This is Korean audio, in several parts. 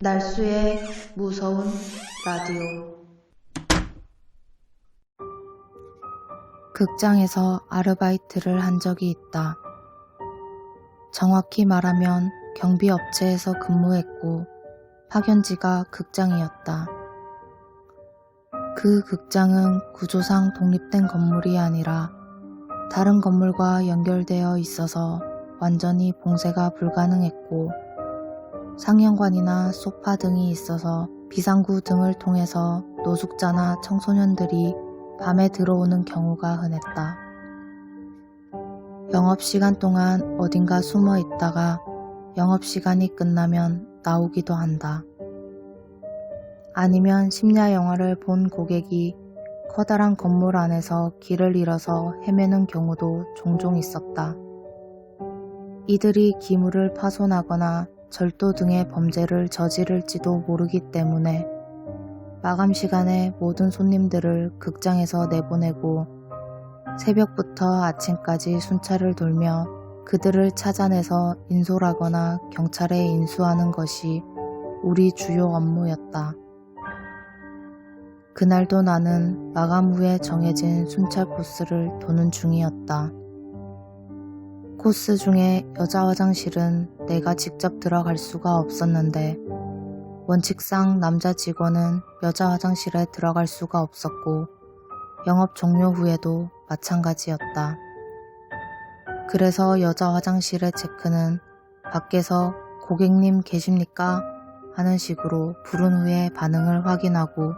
날수의 무서운 라디오. 극장에서 아르바이트를 한 적이 있다. 정확히 말하면 경비업체에서 근무했고 파견지가 극장이었다. 그 극장은 구조상 독립된 건물이 아니라 다른 건물과 연결되어 있어서 완전히 봉쇄가 불가능했고 상영관이나 소파 등이 있어서 비상구 등을 통해서 노숙자나 청소년들이 밤에 들어오는 경우가 흔했다. 영업시간 동안 어딘가 숨어 있다가 영업시간이 끝나면 나오기도 한다. 아니면 심야 영화를 본 고객이 커다란 건물 안에서 길을 잃어서 헤매는 경우도 종종 있었다. 이들이 기물을 파손하거나 절도 등의 범죄를 저지를지도 모르기 때문에 마감 시간에 모든 손님들을 극장에서 내보내고 새벽부터 아침까지 순찰을 돌며 그들을 찾아내서 인솔하거나 경찰에 인수하는 것이 우리 주요 업무였다. 그날도 나는 마감 후에 정해진 순찰 코스를 도는 중이었다. 코스 중에 여자 화장실은 내가 직접 들어갈 수가 없었는데 원칙상 남자 직원은 여자 화장실에 들어갈 수가 없었고 영업 종료 후에도 마찬가지였다. 그래서 여자 화장실의 체크는 밖에서 고객님 계십니까? 하는 식으로 부른 후에 반응을 확인하고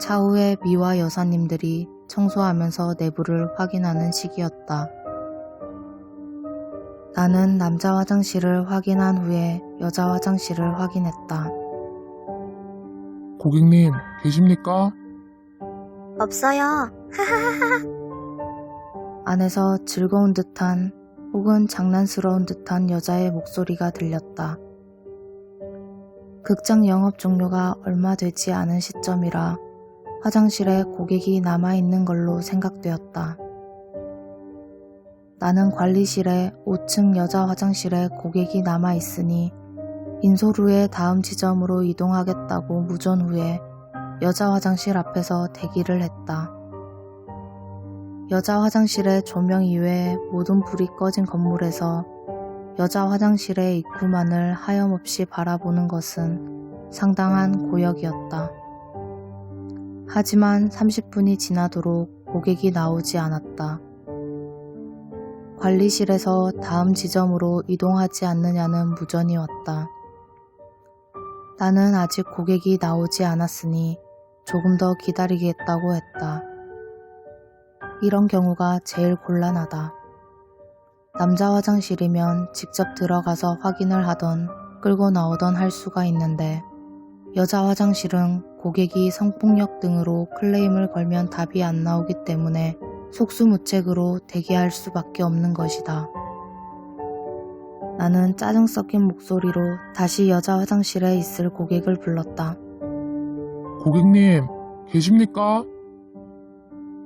차후에 미화 여사님들이 청소하면서 내부를 확인하는 식이었다. 나는 남자 화장실을 확인한 후에 여자 화장실을 확인했다. 고객님, 계십니까? 없어요. 안에서 즐거운 듯한 혹은 장난스러운 듯한 여자의 목소리가 들렸다. 극장 영업 종료가 얼마 되지 않은 시점이라 화장실에 고객이 남아있는 걸로 생각되었다. 나는 관리실에 5층 여자 화장실에 고객이 남아 있으니 인솔 후에 다음 지점으로 이동하겠다고 무전 후에 여자 화장실 앞에서 대기를 했다. 여자 화장실의 조명 이외에 모든 불이 꺼진 건물에서 여자 화장실의 입구만을 하염없이 바라보는 것은 상당한 고역이었다. 하지만 30분이 지나도록 고객이 나오지 않았다. 관리실에서 다음 지점으로 이동하지 않느냐는 무전이 왔다. 나는 아직 고객이 나오지 않았으니 조금 더 기다리겠다고 했다. 이런 경우가 제일 곤란하다. 남자 화장실이면 직접 들어가서 확인을 하던 끌고 나오던 할 수가 있는데 여자 화장실은 고객이 성폭력 등으로 클레임을 걸면 답이 안 나오기 때문에 속수무책으로 대기할 수밖에 없는 것이다. 나는 짜증 섞인 목소리로 다시 여자 화장실에 있을 고객을 불렀다. 고객님, 계십니까?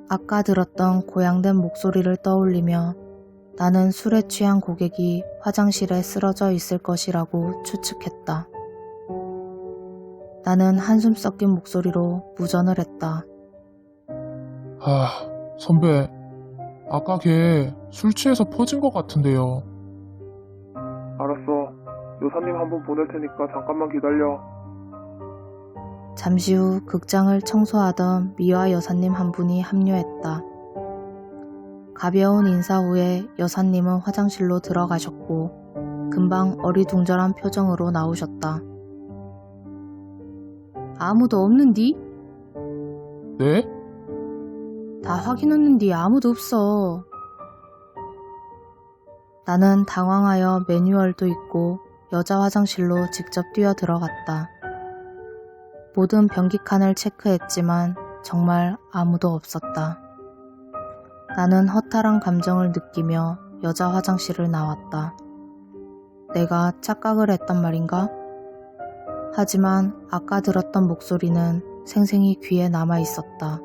아까 들었던 고양된 목소리를 떠올리며 나는 술에 취한 고객이 화장실에 쓰러져 있을 것이라고 추측했다. 나는 한숨 섞인 목소리로 무전을 했다. 아, 선배. 아까 걔 술 취해서 퍼진 것 같은데요. 알았어. 여사님 한 번 보낼 테니까 잠깐만 기다려. 잠시 후 극장을 청소하던 미화 여사님 한 분이 합류했다. 가벼운 인사 후에 여사님은 화장실로 들어가셨고 금방 어리둥절한 표정으로 나오셨다. 아무도 없는디? 네? 다 확인했는데 아무도 없어. 나는 당황하여 매뉴얼도 있고 여자 화장실로 직접 뛰어 들어갔다. 모든 변기 칸을 체크했지만 정말 아무도 없었다. 나는 허탈한 감정을 느끼며 여자 화장실을 나왔다. 내가 착각을 했단 말인가? 하지만 아까 들었던 목소리는 생생히 귀에 남아 있었다.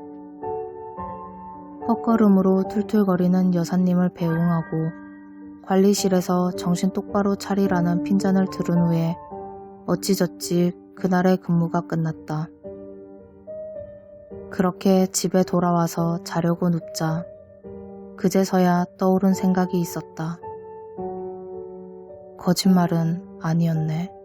헛걸음으로 툴툴거리는 여사님을 배웅하고 관리실에서 정신 똑바로 차리라는 핀잔을 들은 후에 어찌저찌 그날의 근무가 끝났다. 그렇게 집에 돌아와서 자려고 눕자 그제서야 떠오른 생각이 있었다. 거짓말은 아니었네.